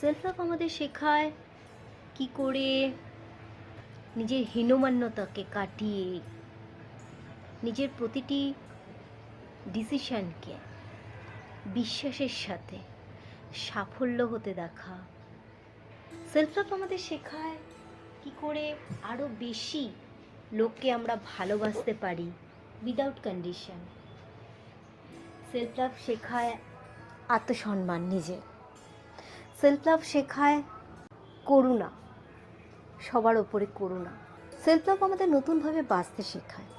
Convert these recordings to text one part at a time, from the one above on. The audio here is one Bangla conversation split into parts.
সেলফ লাভ আমাদের শেখায় কি করে নিজের হীনমান্যতাকে কাটিয়ে নিজের প্রতিটি ডিসিশানকে বিশ্বাসের সাথে সাফল্য হতে দেখা। সেলফ লাভ আমাদের শেখায় কি করে আরও বেশি লোককে আমরা ভালোবাসতে পারি উইদাউট কন্ডিশন সেলফ লাভ শেখায় আত্মসম্মান নিজের সেলফ লাভ শেখায় করুণা, সবার ওপরে করুণা। সেলফ লাভ আমাদের নতুনভাবে বাঁচতে শেখায়,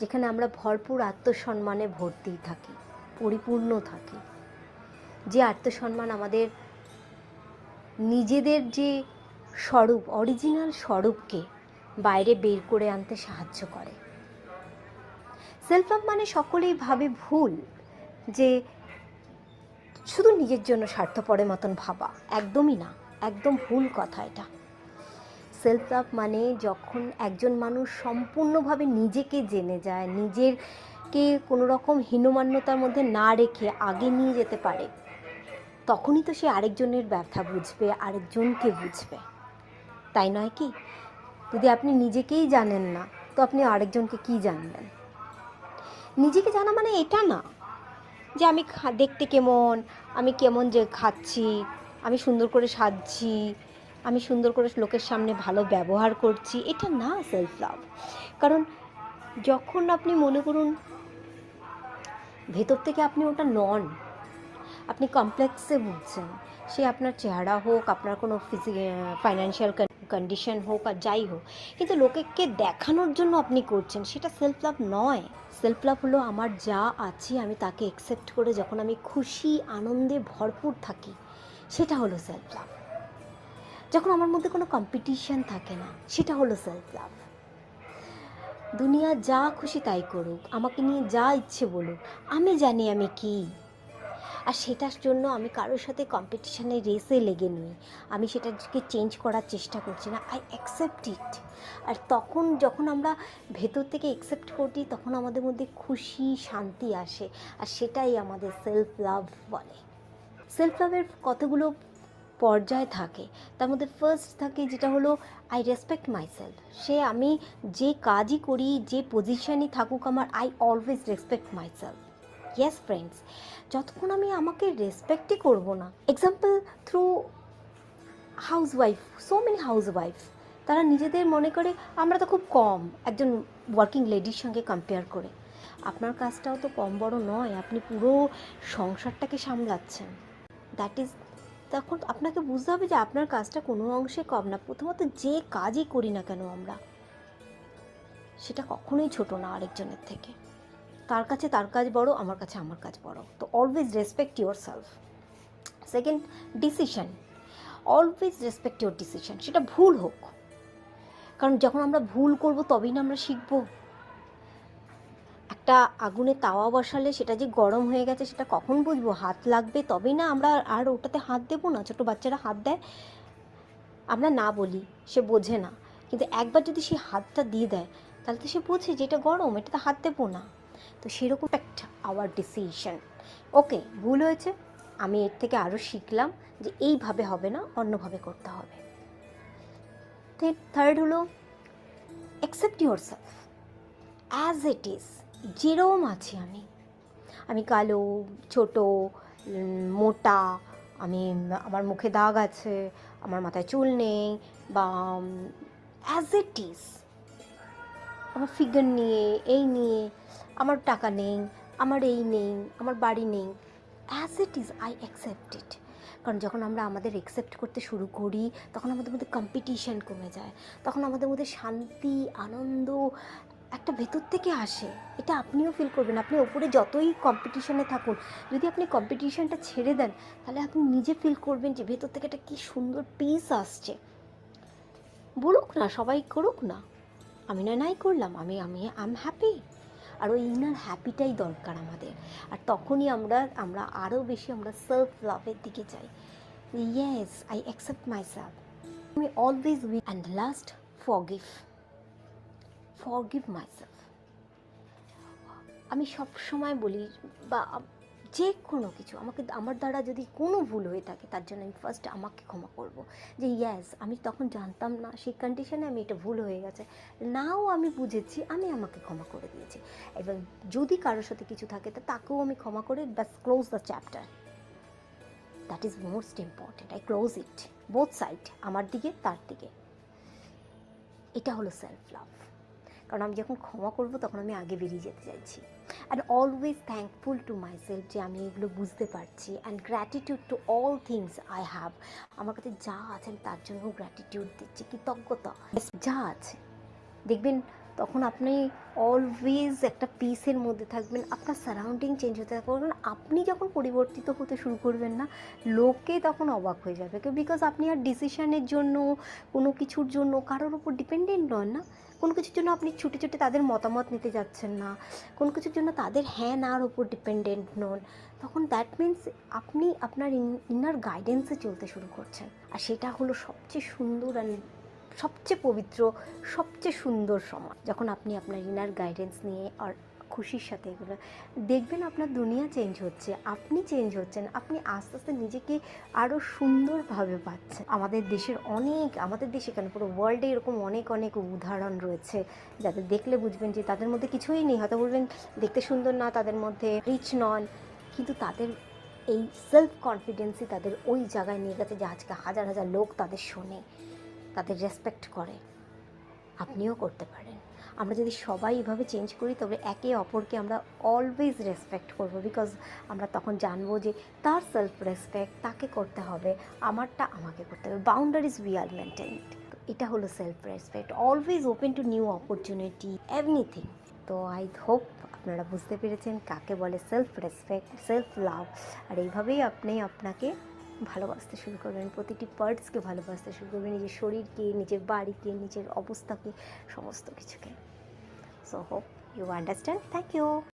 যেখানে আমরা ভরপুর আত্মসম্মানে ভর্তি থাকি, পরিপূর্ণ থাকি। যে আত্মসম্মান আমাদের নিজেদের যে স্বরূপ অরিজিনাল স্বরূপকে বাইরে বের করে আনতে সাহায্য করে। সেলফ লাভ মানে সকলেই ভাবে ভুল যে শুধু নিজের জন্য স্বার্থপরের মতন ভাবা, একদমই না, একদম ভুল কথা এটা। সেলফ লাভ মানে যখন একজন মানুষ সম্পূর্ণভাবে নিজেকে জেনে যায়, নিজেরকে কোনো রকম হীনমান্যতার মধ্যে না রেখে আগে নিয়ে যেতে পারে, তখনই তো সে আরেকজনের ব্যথা বুঝবে, আরেকজনকে বুঝবে। তাই নয় কি? যদি আপনি নিজেকেই জানেন না, তো আপনি আরেকজনকে কি জানবেন? নিজেকে জানা মানে এটা না যে আমি দেখতে কেমন, আমি কেমন যে খাচ্ছি, আমি সুন্দর করে সাজছি, আমি সুন্দর করে লোকের সামনে ভালো ব্যবহার করছি, এটা না সেলফ লাভ কারণ যখন আপনি মনে করুন ভেতর থেকে আপনি ওটা নন, আপনি কমপ্লেক্সে ভুগছেন, সে আপনার চেহারা হোক, আপনার কোনো ফিজিক ফাইন্যান্সিয়াল কন্ডিশন হোক আর যাই হোক, কিন্তু লোকেকে দেখানোর জন্য আপনি করছেন, সেটা সেলফ লাভ নয়। সেলফ লাভ হলো আমার যা আছে, আমি তাকে অ্যাকসেপ্ট করে যখন আমি খুশি, আনন্দে ভরপুর থাকি, সেটা হলো সেলফ লাভ যখন আমার মধ্যে কোনো কম্পিটিশন থাকে না, সেটা হলো সেলফ লাভ দুনিয়া যা খুশি তাই করুক, আমাকে নিয়ে যা ইচ্ছে বলুক, আমি জানি আমি কি। আর সেটার জন্য আমি কারোর সাথে কম্পিটিশানে রেসে লেগে নিই। আমি সেটাকে চেঞ্জ করার চেষ্টা করছি না। আই অ্যাকসেপ্ট ইট আর তখন যখন আমরা ভেতর থেকে অ্যাকসেপ্ট করি তখন আমাদের মধ্যে খুশি, শান্তি আসে। আর সেটাই আমাদের সেলফ লাভ বলে। সেলফ লাভের কতগুলো পর্যায় থাকে? তার মধ্যে ফার্স্ট থাকে যেটা হলো আই রেসপেক্ট মাইসেলফ সে আমি যে কাজই করি, যে পজিশনই থাকুক আমার I always respect myself yes friends যতক্ষণ আমি আমাকে রেসপেক্টই করব না example through housewife so many housewife তারা নিজেদের মনে করে আমরা তো খুব কম, একজন ওয়ার্কিং লেডির সঙ্গে কম্পেয়ার করে। আপনার কাজটাও তো কম বড় নয়, আপনি পুরো সংসারটাকে সামলাচ্ছেন। দ্যাট ইজ তখন আপনাকে বুঝতে হবে যে আপনার কাজটা কোনো অংশে কম না, প্রথমত যে কাজই করি না কেন আমরা, সেটা কখনোই ছোট না আরেকজনের থেকে। তার কাছে তার কাজ বড়, আমার কাছে আমার কাজ বড়। তো always respect yourself second decision always respect your decision সেটা ভুল হোক। কারণ যখন আমরা ভুল করব, তবেই না আমরা শিখব। একটা আগুনে তাওয়া বসালে সেটা যে গরম হয়ে গেছে, সেটা কখন বুঝব? হাত লাগবে, তবেই না আমরা আর ওটাতে হাত দেবো না। ছোটো বাচ্চারা হাত দেয়। আমরা না বলি, সে বোঝে না। কিন্তু একবার যদি সে হাতটা দিয়ে দেয়, তাহলে তো সে বোঝে যে এটা গরম, এটাতে হাত দেবো না। তো সেরকম একটা আওয়ার ডিসিশন ওকে ভুল হয়েছে, আমি এর থেকে আরও শিখলাম যে এইভাবে হবে না, অন্যভাবে করতে হবে। থার্ড হলো accept yourself as it is যেরম আছি আমি। আমি কালো, ছোট মোটা, আমি, আমার মুখে দাগ আছে, আমার মাথায় চুল নেই, বা অ্যাজ ইট ইজ আমার ফিগার নিয়ে, এই নিয়ে, আমার টাকা নেই, আমার এই নেই, আমার বাড়ি নেই। As it is I accept it কারণ যখন আমরা আমাদের অ্যাকসেপ্ট করতে শুরু করি, তখন আমাদের মধ্যে কম্পিটিশান কমে যায়। তখন আমাদের মধ্যে শান্তি, আনন্দ একটা ভেতর থেকে আসে। এটা আপনিও ফিল করবেন। আপনি ওপরে যতই কম্পিটিশনে থাকুন, যদি আপনি কম্পিটিশানটা ছেড়ে দেন, তাহলে আপনি নিজে ফিল করবেন যে ভেতর থেকে একটা কী সুন্দর পিস আসছে। বলুক না, সবাই করুক না। আমি না, নাই করলাম। আমি আমি আই এম হ্যাপি আর ওই ইনার হ্যাপিটাই দরকার আমাদের। আর তখনই আমরা আমরা আরও বেশি আমরা সেলফ লাভের দিকে যাই। Yes I accept my self আমি always we and last forgive forgive myself আমি সব সময় বলি, বা যে কোনো কিছু, আমাকে আমার দ্বারা যদি কোনো ভুল হয়ে থাকে, তার জন্য আমি ফার্স্ট আমাকে ক্ষমা করব। যে ইয়াস আমি তখন জানতাম না, সেই কন্ডিশনে আমি এটা ভুল হয়ে গেছে। নাও আমি বুঝেছি, আমি আমাকে ক্ষমা করে দিয়েছি। এবং যদি কারোর সাথে কিছু থাকে, তা তাকেও আমি ক্ষমা করে ব্যাস close the chapter that is most important I close it both side আমার দিকে, তার দিকে। এটা হলো সেলফ লাভ কারণ আমি যখন ক্ষমা করব, তখন আমি আগে বেরিয়ে যেতে চাইছি। And always thankful to myself যে আমি এগুলো বুঝতে পারছি and gratitude to all things I have আমার কাছে যা আছে তার জন্য গ্র্যাটিটিউড দিচ্ছি, কৃতজ্ঞতা। যা আছে। দেখবেন তখন আপনি অলওয়েজ একটা পিসের মধ্যে থাকবেন, আপনার সারাউন্ডিং চেঞ্জ হতে থাকবে। কারণ আপনি যখন পরিবর্তিত হতে শুরু করবেন না, লোকে তখন অবাক হয়ে যাবে। বিকজ আপনি আর ডিসিশনের জন্য, কোনো কিছুর জন্য কারোর উপর ডিপেন্ডেন্ট নন না। কোনো কিছুর জন্য আপনি ছুটে ছুটে তাদের মতামত নিতে যাচ্ছেন না? কোনো কিছুর জন্য তাদের হ্যাঁ নার উপর ডিপেন্ডেন্ট নন? তখন দ্যাট মিন্স আপনি আপনার ইনার গাইডেন্সে চলতে শুরু করছেন। আর সেটা হলো সবচেয়ে সুন্দর আর সবচেয়ে পবিত্র, সবচেয়ে সুন্দর সময়। যখন আপনি আপনার ইনার গাইডেন্স নিয়ে আর খুশির সাথে এগুলো। দেখবেন আপনার দুনিয়া চেঞ্জ হচ্ছে, আপনি চেঞ্জ হচ্ছেন, আপনি আস্তে আস্তে নিজেকে আরও সুন্দরভাবে পাচ্ছেন। আমাদের দেশের অনেক, আমাদের দেশে কেন পুরো ওয়ার্ল্ডে এরকম অনেক অনেক উদাহরণ রয়েছে। যাদের দেখলে বুঝবেন যে তাদের মধ্যে কিছুই নেই। হয়তো বলবেন দেখতে সুন্দর না, তাদের মধ্যে রিচ নন। কিন্তু তাদের এই সেলফ কনফিডেন্সই তাদের ওই জায়গায় নিয়ে গেছে যে আজকে হাজার হাজার লোক তাদের শোনে, তাদের রেসপেক্ট করে। আপনিও করতে পারেন। আমরা যদি সবাই এভাবে চেঞ্জ করি, তবে একে অপরকে আমরা অলওয়েজ রেসপেক্ট করব। বিকজ আমরা তখন জানব যে তার সেলফ রেসপেক্ট তাকে করতে হবে, আমারটা আমাকে করতে হবে। বাউন্ডারিজ উই আর মেনটেন্ড এটা হলো self respect always open to new opportunity everything তো আই হোপ আপনারা বুঝতে পেরেছেন কাকে বলে সেলফ রেসপেক্ট সেলফ লাভ আর এইভাবেই আপনি আপনাকে ভালোবাসতে শুরু করবেন, প্রতিটি পার্টসকে ভালোবাসতে শুরু করবেন, নিজের শরীরকে, নিজের বাড়িকে, নিজের অবস্থাকে, সমস্ত কিছুকে। So hope you understand thank you